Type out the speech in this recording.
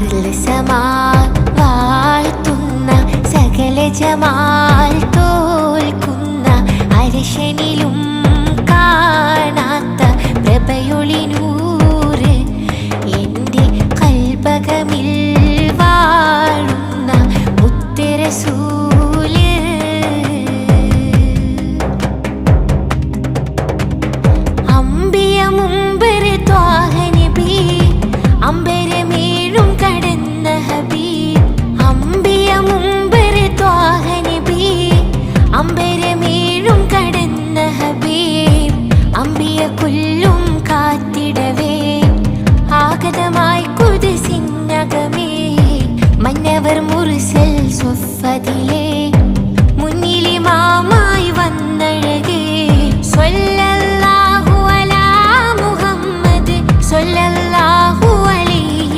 പരലസമാ വാഴ്ത്തുന്ന സകലജമാ കൊല്ലും കാത്തിടവേ. ആഗതമായി കുതിസിന്നകമേ. മന്നവർ മുറിസൽ സ്വഫതിലേ.